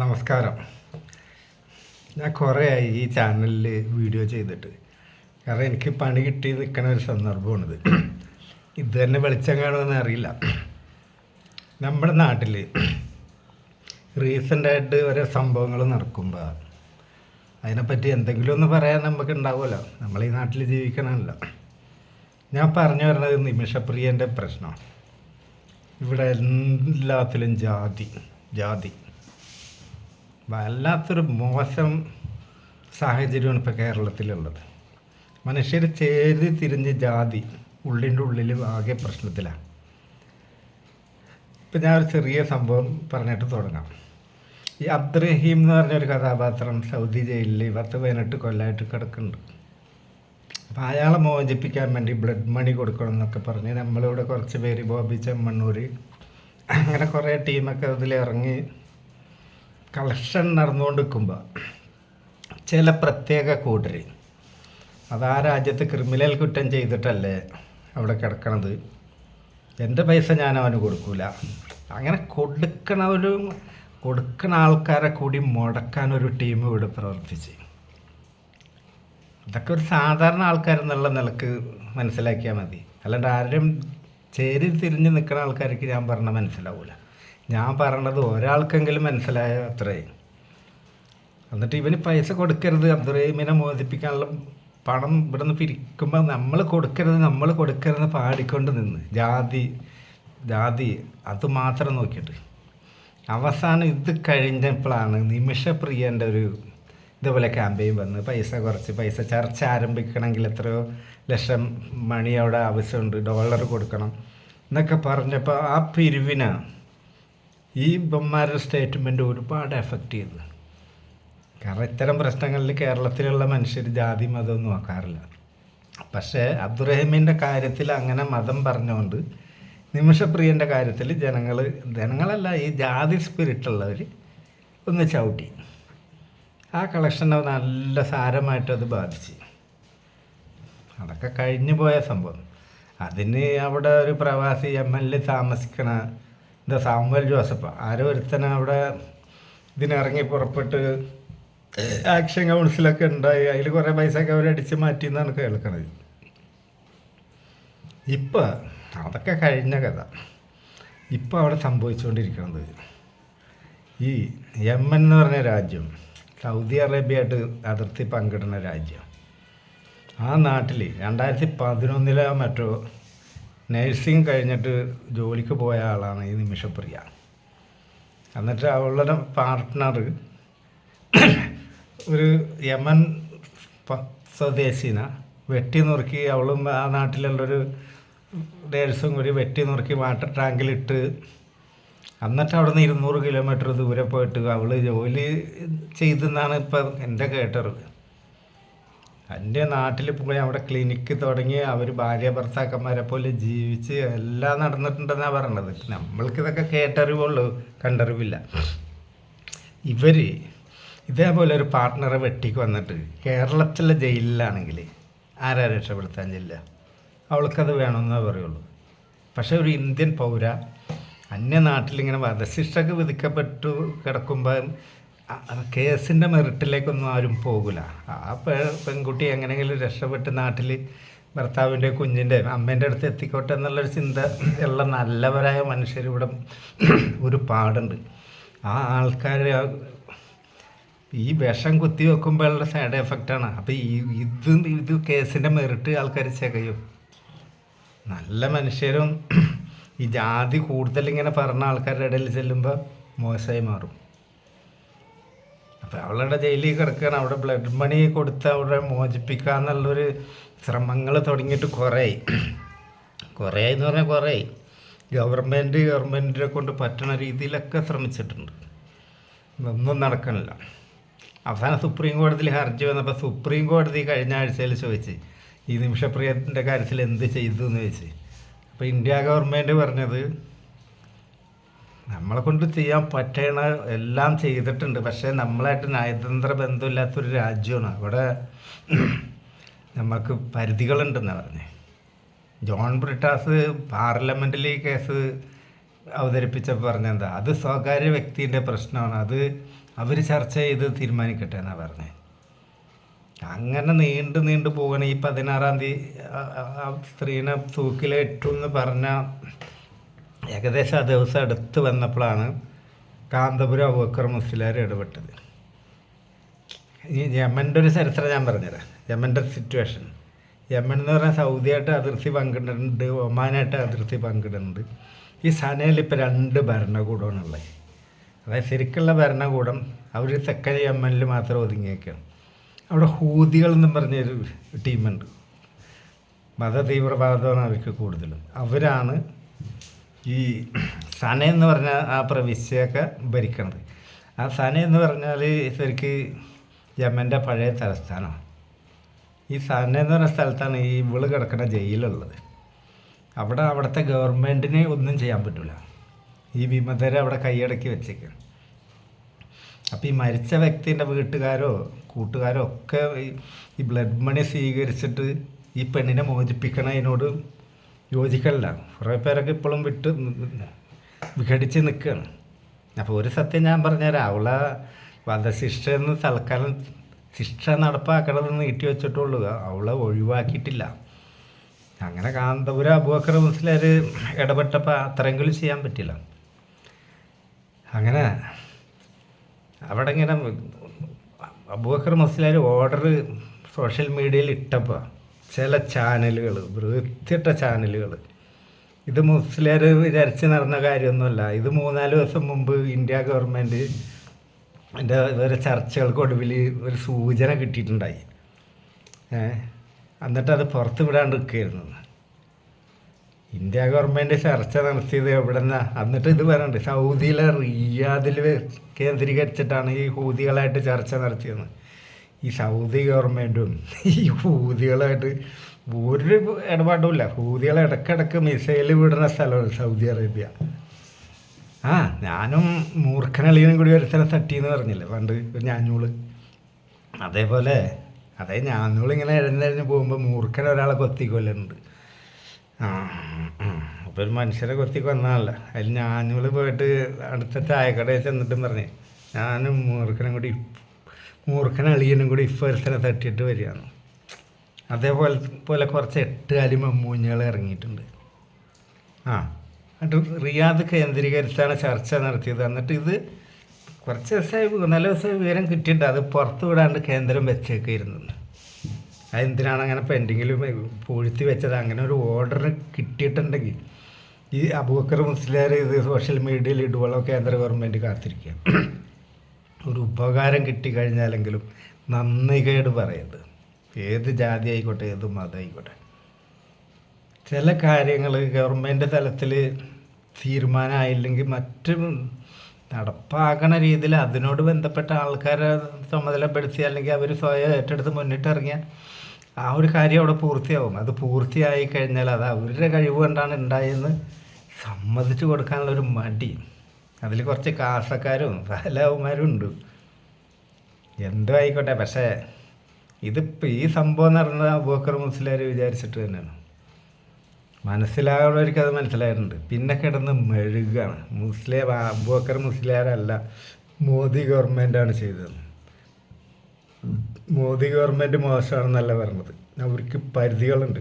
നമസ്കാരം. ഞാൻ കുറേ ആയി ഈ ചാനലിൽ വീഡിയോ ചെയ്തിട്ട്. കാരണം എനിക്ക് പണി കിട്ടി നിൽക്കുന്ന ഒരു സന്ദർഭമാണിത്. ഇത് തന്നെ വെളിച്ചം കാണുമെന്ന് അറിയില്ല. നമ്മുടെ നാട്ടിൽ റീസെന്റായിട്ട് ഓരോ സംഭവങ്ങൾ നടക്കുമ്പോൾ അതിനെപ്പറ്റി എന്തെങ്കിലും ഒന്ന് പറയാൻ നമുക്ക് ഉണ്ടാവുമല്ലോ നമ്മൾ ഈ നാട്ടിൽ ജീവിക്കണമല്ലോ. ഞാൻ പറഞ്ഞു വരുന്നത് നിമിഷപ്രിയന്റെ പ്രശ്നമാണ്. ഇവിടെ എല്ലാത്തിലും ജാതി ജാതി. വല്ലാത്തൊരു മോശം സാഹചര്യമാണ് ഇപ്പോൾ കേരളത്തിലുള്ളത്. മനുഷ്യർ ചേര് തിരിഞ്ഞ് ജാതി ഉള്ളിന്റെ ഉള്ളിൽ ആകെ പ്രശ്നത്തിലാണ് ഇപ്പം ഞാൻ ഒരു ചെറിയ സംഭവം പറഞ്ഞിട്ട് തുടങ്ങാം. ഈ അബ്ദുറഹീം എന്ന് പറഞ്ഞൊരു കഥാപാത്രം സൗദി ജയിലിൽ പത്ത് പതിനെട്ട് കൊല്ലമായിട്ട് കിടക്കുന്നുണ്ട്. അപ്പം അയാളെ മോചിപ്പിക്കാൻ വേണ്ടി ബ്ലഡ് മണി കൊടുക്കണം എന്നൊക്കെ പറഞ്ഞ് നമ്മളിവിടെ കുറച്ച് പേര് ബോബി ചെമ്മണ്ണൂർ അങ്ങനെ കുറേ ടീമൊക്കെ അതിൽ ഇറങ്ങി കളക്ഷൻ നടന്നുകൊണ്ട് നിൽക്കുമ്പോൾ ചില പ്രത്യേക കൂട്ടർ അത് ആ രാജ്യത്ത് ക്രിമിനൽ കുറ്റം ചെയ്തിട്ടല്ലേ അവിടെ കിടക്കണത്. എന്റെ പൈസ ഞാൻ അവന് കൊടുക്കൂല. അങ്ങനെ കൊടുക്കണവരും കൊടുക്കണ ആൾക്കാരെ കൂടി മുടക്കാൻ ഒരു ടീം ഇവിടെ പ്രവർത്തിച്ച്. ഇതൊക്കെ ഒരു സാധാരണ ആൾക്കാരെന്നുള്ള നിലയ്ക്ക് മനസ്സിലാക്കിയാൽ മതി. അല്ലാണ്ട് ആരും ചേരി തിരിഞ്ഞ് നിൽക്കുന്ന ആൾക്കാർക്ക് ഞാൻ പറഞ്ഞാൽ മനസ്സിലാവില്ല ഞാൻ പറയണത് ഒരാൾക്കെങ്കിലും മനസ്സിലായ അത്രേ. എന്നിട്ട് ഇവന് പൈസ കൊടുക്കരുത് അബ്ദുറഹീമിനെ മോചിപ്പിക്കാനുള്ള പണം ഇവിടുന്ന് പിരിക്കുമ്പോൾ നമ്മൾ കൊടുക്കരുത് നമ്മൾ കൊടുക്കരുത് പാടിക്കൊണ്ട് നിന്ന്. ജാതി ജാതി അത് മാത്രം നോക്കിയിട്ട്. അവസാനം ഇത് കഴിഞ്ഞപ്പോഴാണ് നിമിഷപ്രിയന്റെ ഒരു ഇതുപോലെ ക്യാമ്പയിൻ വന്ന് പൈസ കുറച്ച് പൈസ ചർച്ച ആരംഭിക്കണമെങ്കിൽ എത്രയോ ലക്ഷം മണി അവിടെ ആവശ്യമുണ്ട് ഡോളർ കൊടുക്കണം എന്നൊക്കെ പറഞ്ഞപ്പോൾ ആ പിരിവിനാണ് ഈ ബൊമ്മാരുടെ സ്റ്റേറ്റ്മെന്റ് ഒരുപാട് എഫക്റ്റ് ചെയ്തു. കാരണം ഇത്തരം പ്രശ്നങ്ങളിൽ കേരളത്തിലുള്ള മനുഷ്യർ ജാതി മതം നോക്കാറില്ല. പക്ഷേ അബ്ദുറഹിമിന്റെ കാര്യത്തിൽ അങ്ങനെ മതം പറഞ്ഞുകൊണ്ട് നിമിഷപ്രിയന്റെ കാര്യത്തിൽ ജനങ്ങൾ ജനങ്ങളല്ല ഈ ജാതി സ്പിരിറ്റുള്ളവർ ഒന്ന് ചവിട്ടി. ആ കളക്ഷൻ നല്ല സാരമായിട്ട് അത് ബാധിച്ചു. അതൊക്കെ കഴിഞ്ഞു പോയ സംഭവം. അതിന് അവിടെ ഒരു പ്രവാസി എം എൽ എ താമസിക്കണ എന്താ സാമുവൽ ജോസഫ്. ആരോ ഒരുത്തന അവിടെ ഇതിനിറങ്ങി പുറപ്പെട്ട് ആക്ഷൻ കൗൺസിലൊക്കെ ഉണ്ടായി. അതിൽ കുറേ അവരെ അടിച്ച് മാറ്റി എന്നാണ് കേൾക്കണത്. ഇപ്പോൾ അതൊക്കെ കഴിഞ്ഞ കഥ. ഇപ്പോൾ അവിടെ സംഭവിച്ചുകൊണ്ടിരിക്കുന്നത് ഈ യമൻ എന്ന് പറഞ്ഞ രാജ്യം സൗദി അറേബ്യയായിട്ട് അതിർത്തി പങ്കിടുന്ന രാജ്യം. ആ നാട്ടിൽ രണ്ടായിരത്തി പതിനൊന്നിലെ മറ്റോ നഴ്സിംഗ് കഴിഞ്ഞിട്ട് ജോലിക്ക് പോയ ആളാണ് ഈ നിമിഷപ്രിയ. എന്നിട്ട് അവളുടെ പാർട്ട്ണർ ഒരു യമൻ സ്വദേശിന. വെട്ടി നുറുക്കി അവളും ആ നാട്ടിലുള്ളൊരു നേഴ്സും കൂടി വെട്ടി നുറുക്കി വാട്ടർ ടാങ്കിലിട്ട് എന്നിട്ട് അവിടെ നിന്ന് ഇരുന്നൂറ് കിലോമീറ്റർ ദൂരെ പോയിട്ട് അവൾ ജോലി ചെയ്തെന്നാണ് ഇപ്പം എന്റെ കേട്ടത് എന്റെ നാട്ടിൽ പോയി അവിടെ ക്ലിനിക്ക് തുടങ്ങി അവർ ഭാര്യ ഭർത്താക്കന്മാരെ പോലെ ജീവിച്ച് എല്ലാം നടന്നിട്ടുണ്ടെന്നാണ് പറയണത്. നമ്മൾക്കിതൊക്കെ കേട്ടറിവുള്ളൂ കണ്ടറിവില്ല. ഇവർ ഇതേപോലെ ഒരു പാർട്ട്ണറെ വെട്ടിക്ക് വന്നിട്ട് കേരളത്തിലെ ജയിലിലാണെങ്കിൽ ആരാ രക്ഷപ്പെടുത്താൻ ചെല്ല അവൾക്കത് വേണമെന്നേ പറയുള്ളൂ. പക്ഷേ ഒരു ഇന്ത്യൻ പൗര അന്യ അന്യനാട്ടിലിങ്ങനെ വധശിക്ഷക്ക് വിധിക്കപ്പെട്ടു കിടക്കുമ്പോൾ കേസിന്റെ മെറിറ്റിലേക്കൊന്നും ആരും പോകില്ല ആ പെൺകുട്ടി എങ്ങനെയെങ്കിലും രക്ഷപ്പെട്ട് നാട്ടിൽ ഭർത്താവിന്റെ കുഞ്ഞിന്റെ അമ്മേന്റെ അടുത്ത് എത്തിക്കോട്ടെ എന്നുള്ളൊരു ചിന്ത ഉള്ള നല്ലവരായ മനുഷ്യരിവിടെ ഒരു പാടുണ്ട് ആ ആൾക്കാർ ഈ വിഷം കുത്തി വെക്കുമ്പോഴുള്ള സൈഡ് എഫക്റ്റാണ് അപ്പോൾ ഈ ഇത് ഇത് കേസിന്റെ മെറിറ്റ് ആൾക്കാർ ചെകയും. നല്ല മനുഷ്യരും ഈ ജാതി കൂടുതൽ ഇങ്ങനെ പറഞ്ഞ ആൾക്കാരുടെ ഇടയിൽ ചെല്ലുമ്പോൾ മോശമായി മാറും. അപ്പോൾ അവളുടെ ജയിലിൽ കിടക്കുകയാണ്. അവിടെ ബ്ലഡ് മണി കൊടുത്ത് അവിടെ മോചിപ്പിക്കുക എന്നുള്ളൊരു ശ്രമങ്ങൾ തുടങ്ങിയിട്ട് കുറേ. കുറേ എന്ന് പറഞ്ഞാൽ കുറേ. ഗവൺമെന്റ് ഗവൺമെന്റിനെ കൊണ്ട് പറ്റുന്ന രീതിയിലൊക്കെ ശ്രമിച്ചിട്ടുണ്ട്. ഒന്നും നടക്കണില്ല. അവസാനം സുപ്രീം കോടതിയിൽ ഹർജി വന്നപ്പോൾ സുപ്രീം കോടതി കഴിഞ്ഞ ആഴ്ചയിൽ ചോദിച്ച് ഈ നിമിഷപ്രിയത്തിന്റെ കാര്യത്തിൽ എന്ത് ചെയ്തു എന്ന് ചോദിച്ച്. അപ്പോൾ ഇന്ത്യ ഗവൺമെന്റ് പറഞ്ഞത് നമ്മളെ കൊണ്ട് ചെയ്യാൻ പറ്റണ എല്ലാം ചെയ്തിട്ടുണ്ട്. പക്ഷേ നമ്മളായിട്ട് നയതന്ത്ര ബന്ധമില്ലാത്തൊരു രാജ്യമാണ്. അവിടെ നമുക്ക് പരിധികളുണ്ടെന്നാണ് പറഞ്ഞത് ജോൺ ബ്രിട്ടാസ് പാർലമെന്റിൽ ഈ കേസ് അവതരിപ്പിച്ചപ്പോൾ പറഞ്ഞെന്താ? അത് സ്വകാര്യ വ്യക്തിന്റെ പ്രശ്നമാണ്. അത് അവർ ചർച്ച ചെയ്ത് തീരുമാനിക്കട്ടെ എന്നാണ് പറഞ്ഞത് അങ്ങനെ നീണ്ടു നീണ്ടു പോകണ ഈ പതിനാറാം തീയതി സ്ത്രീനെ തൂക്കിലേറ്റു എന്ന് പറഞ്ഞ ഏകദേശം ആ ദിവസം അടുത്ത് വന്നപ്പോഴാണ് കാന്തപുരം അബൂക്കർ മുസ്ലിയാർ ഇടപെട്ടത്. ഈ യമന്റെ ഒരു ചരിത്രം ഞാൻ പറഞ്ഞുതരാം. യമന്റെ സിറ്റുവേഷൻ യമൻ എന്ന് പറഞ്ഞാൽ സൗദിയായിട്ട് അതിർത്തി പങ്കിടുന്നുണ്ട് ഒമാനായിട്ട് അതിർത്തി പങ്കിടുന്നുണ്ട്. ഈ സനയിൽ ഇപ്പോൾ രണ്ട് ഭരണകൂടമാണുള്ളത് അതായത് ശരിക്കുള്ള ഭരണകൂടം അവർ തെക്കൻ യമനിൽ മാത്രം ഒതുങ്ങിയേക്കാണ്. അവിടെ ഹൂതികൾ എന്നും പറഞ്ഞൊരു ടീമുണ്ട് മതതീവ്രവാദമാണ് അവർക്ക് കൂടുതലും. അവരാണ് ഈ സന എന്ന് പറഞ്ഞ ആ പ്രവിശ്യയൊക്കെ ഭരിക്കണത്. ആ സന എന്ന് പറഞ്ഞാൽ ശരിക്ക് യമന്റെ പഴയ തലസ്ഥാനമാണ്. ഈ സന എന്ന് പറഞ്ഞ സ്ഥലത്താണ് ഈ ഇവൾ കിടക്കുന്ന ജയിലുള്ളത്. അവിടെ അവിടുത്തെ ഗവൺമെന്റിന് ഒന്നും ചെയ്യാൻ പറ്റില്ല ഈ വിമതരെ അവിടെ കൈയടക്കി വെച്ചേക്കാണ് അപ്പോൾ ഈ മരിച്ച വ്യക്തിന്റെ വീട്ടുകാരോ കൂട്ടുകാരോ ഒക്കെ ഈ ബ്ലഡ് മണി സ്വീകരിച്ചിട്ട് ഈ പെണ്ണിനെ മോചിപ്പിക്കണതിനോട് യോജിക്കലില്ല കുറേ പേരൊക്കെ ഇപ്പോഴും വിട്ട് വിഘടിച്ച് നിൽക്കുകയാണ് അപ്പോൾ ഒരു സത്യം ഞാൻ പറഞ്ഞുതരാം. അവളെ വധശിക്ഷ എന്ന് തൽക്കാലം ശിക്ഷ നടപ്പാക്കണമെന്ന് നീട്ടി വെച്ചിട്ടുള്ളൂ. അവളെ ഒഴിവാക്കിയിട്ടില്ല. അങ്ങനെ കാന്തപുരം അബൂബക്കർ മുസ്ലിം ഇടപെട്ടപ്പോൾ അത്രയെങ്കിലും ചെയ്യാൻ പറ്റില്ല. അങ്ങനെ അവിടെ ഇങ്ങനെ അബൂബക്കർ മുസ്ലിം ഓർഡർ സോഷ്യൽ മീഡിയയിൽ ഇട്ടപ്പോൾ ചില ചാനലുകൾ വൃത്തിയിട്ട ചാനലുകൾ ഇത് മുസ്ലിം വിചാരിച്ച് നടന്ന കാര്യമൊന്നുമല്ല. ഇത് മൂന്നാൽ ദിവസം മുമ്പ് ഇന്ത്യ ഗവൺമെന്റ് എന്റെ ഒരു ചർച്ചകൾക്ക് ഒടുവിൽ ഒരു സൂചന കിട്ടിയിട്ടുണ്ടായി. എന്നിട്ട് അത് പുറത്ത് വിടാണ്ട് നിൽക്കുകയായിരുന്നു. ഇന്ത്യ ഗവൺമെന്റ് ചർച്ച നടത്തിയത് എവിടെ നിന്നാ എന്നിട്ട് ഇത് പറയുന്നുണ്ട് സൗദിയിലെ റിയാദിൽ കേന്ദ്രീകരിച്ചിട്ടാണ് ഈ ഹൂതികളായിട്ട് ചർച്ച നടത്തിയത്. ഈ സൗദി ഗവൺമെന്റും ഈ ഹൂതികളായിട്ട് ഒരു ഇടപാടുമില്ല. ഹൂതികൾ ഇടക്കിടക്ക് മിസൈൽ വിടുന്ന സ്ഥലമാണ് സൗദി അറേബ്യ. ആ ഞാനും മൂർഖനളിയനും കൂടി ഒരു സ്ഥലം തട്ടിയെന്ന് പറഞ്ഞില്ലേ പണ്ട് ഒരു ഞാഞ്ഞൂൾ. അതേപോലെ അതേ ഞാഞ്ഞൂളിങ്ങനെ എഴുന്നേഞ്ഞ് പോകുമ്പോൾ മൂർഖൻ ഒരാളെ കൊത്തിക്കൊല്ലുന്നുണ്ട്. ആ അപ്പോൾ ഒരു മനുഷ്യരെ കൊത്തി കൊന്നാണല്ല അതിൽ ഞാഞ്ഞൂൾ പോയിട്ട് അടുത്ത ചായക്കടയിൽ ചെന്നിട്ടും പറഞ്ഞേ ഞാനും മൂർഖനും കൂടി മൂർഖൻ അളിയനും കൂടി സ്ഥലം തട്ടിയിട്ട് വരികയാണ്. അതേപോലെ പോലെ കുറച്ച് എട്ടുകാലി മമ്മൂഞ്ഞുകൾ ഇറങ്ങിയിട്ടുണ്ട്. ആ എന്നിട്ട് റിയാദ് കേന്ദ്രീകരിച്ചാണ് ചർച്ച നടത്തിയത്. എന്നിട്ട് ഇത് കുറച്ച് ദിവസമായി നല്ല ദിവസമായി വിവരം കിട്ടിയിട്ട് അത് പുറത്ത് വിടാണ്ട് കേന്ദ്രം വെച്ചേക്കായിരുന്നു. അതെന്തിനാണ് അങ്ങനെ പെൻഡിങ്ങിൽ പൂഴ്ത്തി വെച്ചത്? അങ്ങനെ ഒരു ഓർഡർ കിട്ടിയിട്ടുണ്ടെങ്കിൽ ഈ അബൂക്കർ മുസ്ലിയാർ ഇത് സോഷ്യൽ മീഡിയയിൽ ഇടുവോളം കേന്ദ്ര ഗവൺമെന്റ് കാത്തിരിക്കുക ഒരു ഉപകാരം കിട്ടിക്കഴിഞ്ഞാലെങ്കിലും നന്ദി കേട് പറയരുത്. ഏത് ജാതി ആയിക്കോട്ടെ ഏത് മതം ആയിക്കോട്ടെ ചില കാര്യങ്ങൾ ഗവൺമെന്റ് തലത്തിൽ തീരുമാനമായില്ലെങ്കിൽ മറ്റ് നടപ്പാക്കണ രീതിയിൽ അതിനോട് ബന്ധപ്പെട്ട ആൾക്കാരെ ചുമതലപ്പെടുത്തി അല്ലെങ്കിൽ അവർ സ്വയം ഏറ്റെടുത്ത് മുന്നിട്ടിറങ്ങിയാൽ ആ ഒരു കാര്യം അവിടെ പൂർത്തിയാവും. അത് പൂർത്തിയായി കഴിഞ്ഞാൽ അത് അവരുടെ കഴിവ് കൊണ്ടാണ് ഉണ്ടായെന്ന് സമ്മതിച്ചു കൊടുക്കാനുള്ളൊരു മടി. അതിൽ കുറച്ച് കാസക്കാരും പലവന്മാരും ഉണ്ട് എന്തോ ആയിക്കോട്ടെ പക്ഷേ ഇതിപ്പോൾ ഈ സംഭവം നടന്നത് അബൂക്കർ മുസ്ലിയാർ വിചാരിച്ചിട്ട് തന്നെയാണ്. മനസ്സിലാവുന്നവർക്ക് അത് മനസ്സിലായിട്ടുണ്ട്. പിന്നെ കിടന്ന് മെഴുകാണ്. മുസ്ലിം അബൂക്കർ മുസ്ലിയാരല്ല മോദി ഗവൺമെന്റാണ് ചെയ്തത്. മോദി ഗവൺമെന്റ് മോശമാണെന്നല്ല പറഞ്ഞത്. അവർക്ക് പരിധികളുണ്ട്.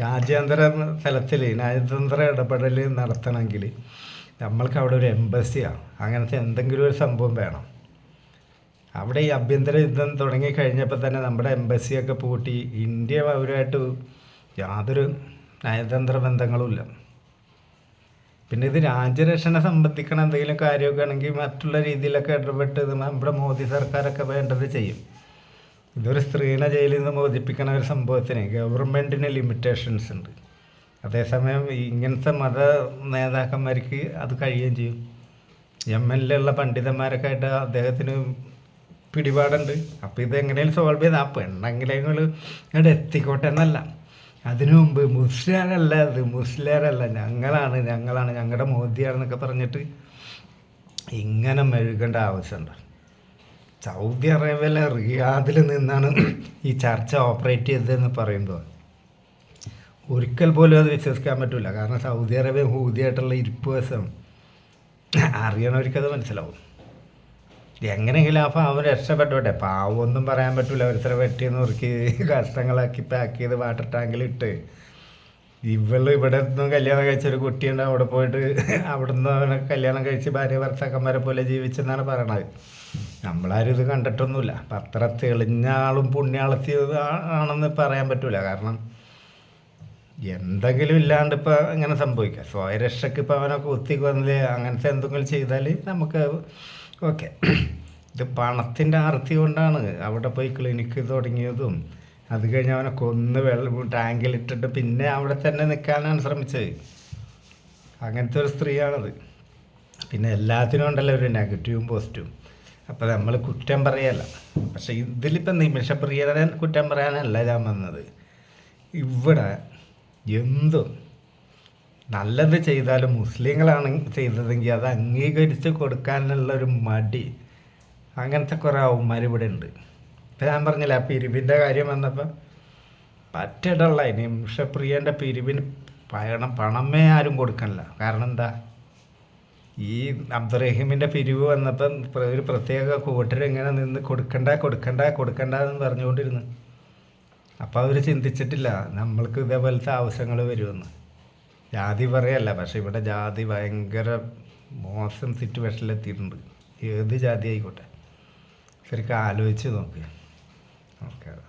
രാജ്യാന്തര തലത്തിൽ രാജ്യാന്തര ഇടപെടൽ നടത്തണമെങ്കിൽ നമ്മൾക്ക് അവിടെ ഒരു എംബസിയാണ് അങ്ങനത്തെ എന്തെങ്കിലും ഒരു സംഭവം വേണം. അവിടെ ഈ ആഭ്യന്തര യുദ്ധം തുടങ്ങി കഴിഞ്ഞപ്പോൾ തന്നെ നമ്മുടെ എംബസിയൊക്കെ പൂട്ടി. ഇന്ത്യ അവരുമായിട്ട് യാതൊരു നയതന്ത്ര ബന്ധങ്ങളുമില്ല. പിന്നെ ഇത് രാജ്യരക്ഷണ സംബന്ധിക്കണ എന്തെങ്കിലും കാര്യമൊക്കെ ആണെങ്കിൽ മറ്റുള്ള രീതിയിലൊക്കെ ഇടപെട്ട് നമ്മുടെ മോദി സർക്കാരൊക്കെ വേണ്ടത് ചെയ്യും. ഇതൊരു സ്ത്രീനെ ജയിലിൽ നിന്ന് മോചിപ്പിക്കണ ഒരു സംഭവത്തിന് ഗവൺമെന്റിന് ലിമിറ്റേഷൻസ് ഉണ്ട്. അതേസമയം ഇങ്ങനത്തെ മത നേതാക്കന്മാർക്ക് അത് കഴിയുകയും ചെയ്യും. എം എൽ എ ഉള്ള പണ്ഡിതന്മാരൊക്കെ ആയിട്ട് അദ്ദേഹത്തിന് പിടിപാടുണ്ട്. അപ്പോൾ ഇതെങ്ങനെയും സോൾവ് ചെയ്ത് ആ നിങ്ങൾ ഇവിടെ എത്തിക്കോട്ടെ എന്നല്ല. അതിനു മുമ്പ് മുസ്ലിയാരല്ല അത് മുസ്ലിയാരല്ല. ഞങ്ങളാണ് ഞങ്ങളാണ് ഞങ്ങളുടെ മോദിയാണെന്നൊക്കെ പറഞ്ഞിട്ട് ഇങ്ങനെ മെഴുകേണ്ട ആവശ്യമുണ്ട്. സൗദി അറേബ്യയിലെ റിയാദിൽ നിന്നാണ് ഈ ചർച്ച ഓപ്പറേറ്റ് ചെയ്തതെന്ന് പറയുമ്പോൾ ഒരിക്കൽ പോലും അത് വിശ്വസിക്കാൻ പറ്റില്ല കാരണം സൗദി അറേബ്യ ഹൂതിയായിട്ടുള്ള ഇരിപ്പ് വശം. അറിയണവർക്കത് മനസ്സിലാവും. എങ്ങനെയെങ്കിലും അപ്പം അവൻ രക്ഷപ്പെട്ടോട്ടെ. പാവം ഒന്നും പറയാൻ പറ്റില്ല ഒരുത്തര വെട്ടി നുറുക്കി കഷ്ണങ്ങളാക്കി പാക്ക് ചെയ്ത് വാട്ടർ ടാങ്കിൽ ഇട്ട്. ഇവൾ ഇവിടെ നിന്നും കല്യാണം കഴിച്ച ഒരു കുട്ടിയുണ്ട്. അവിടെ പോയിട്ട് അവിടുന്ന് അവനെ കല്യാണം കഴിച്ച് ഭാര്യ ഭർത്താക്കന്മാരെ പോലെ ജീവിച്ചെന്നാണ് പറയണത്. നമ്മളാരും ഇത് കണ്ടിട്ടൊന്നുമില്ല. പത്ര തെളിഞ്ഞ ആളും പുണ്യാളത്തിയത് ആണെന്ന് പറയാൻ പറ്റില്ല കാരണം എന്തെങ്കിലും ഇല്ലാണ്ട് ഇപ്പൊ ഇങ്ങനെ സംഭവിക്കാം. സ്വയരക്ഷയ്ക്ക് ഇപ്പൊ അവനൊക്കെ ഒത്തിക്ക് വന്നില്ല അങ്ങനത്തെ എന്തെങ്കിലും ചെയ്താൽ നമുക്ക് ഓക്കെ. ഇത് പണത്തിന്റെ ആർത്തി കൊണ്ടാണ്. അവിടെ പോയി ക്ലിനിക്ക് തുടങ്ങിയതും അത് കഴിഞ്ഞ് അവനെ കൊന്ന് വെള്ളം ടാങ്കിലിട്ടിട്ട് പിന്നെ അവിടെ തന്നെ നിൽക്കാനാണ് ശ്രമിച്ചത്. അങ്ങനത്തെ ഒരു സ്ത്രീയാണത്. പിന്നെ എല്ലാത്തിനും ഉണ്ടല്ലോ ഒരു നെഗറ്റീവും പോസിറ്റീവും അപ്പോൾ നമ്മൾ കുറ്റം പറയല്ല. പക്ഷെ ഇതിലിപ്പോൾ നിമിഷപ്രിയനെ കുറ്റം പറയാനല്ല ഞാൻ വന്നത്. ഇവിടെ എന്തും. നല്ലത് ചെയ്താലും മുസ്ലിങ്ങളാണ് ചെയ്തതെങ്കിൽ അത് അംഗീകരിച്ച് കൊടുക്കാനുള്ള ഒരു മടി. അങ്ങനത്തെ കുറേ അവന്മാർ ഇവിടെ ഉണ്ട്. ഇപ്പം ഞാൻ പറഞ്ഞില്ല ആ പിരിവിന്റെ കാര്യം വന്നപ്പോൾ പറ്റിടുള്ള നിമിഷപ്രിയന്റെ പിരിവിന് പണം പണമേ ആരും കൊടുക്കണില്ല. കാരണം എന്താ? ഈ അബ്ദുറഹീമിന്റെ പിരിവ് വന്നപ്പം ഒരു പ്രത്യേക കൂട്ടർ ഇങ്ങനെ നിന്ന് കൊടുക്കണ്ട കൊടുക്കണ്ട കൊടുക്കണ്ട എന്ന് പറഞ്ഞുകൊണ്ടിരുന്നു. അപ്പോൾ അവർ ചിന്തിച്ചിട്ടില്ല നമ്മൾക്ക് ഇതേപോലത്തെ ആവശ്യങ്ങൾ വരുമെന്ന്. ജാതി പറയല്ല പക്ഷേ ഇവിടെ ജാതി ഭയങ്കര മോശം സിറ്റുവേഷനിലെത്തിയിട്ടുണ്ട് ഏത് ജാതി ആയിക്കോട്ടെ. ശരിക്കും ആലോചിച്ച് നോക്ക്. നമസ്കാരം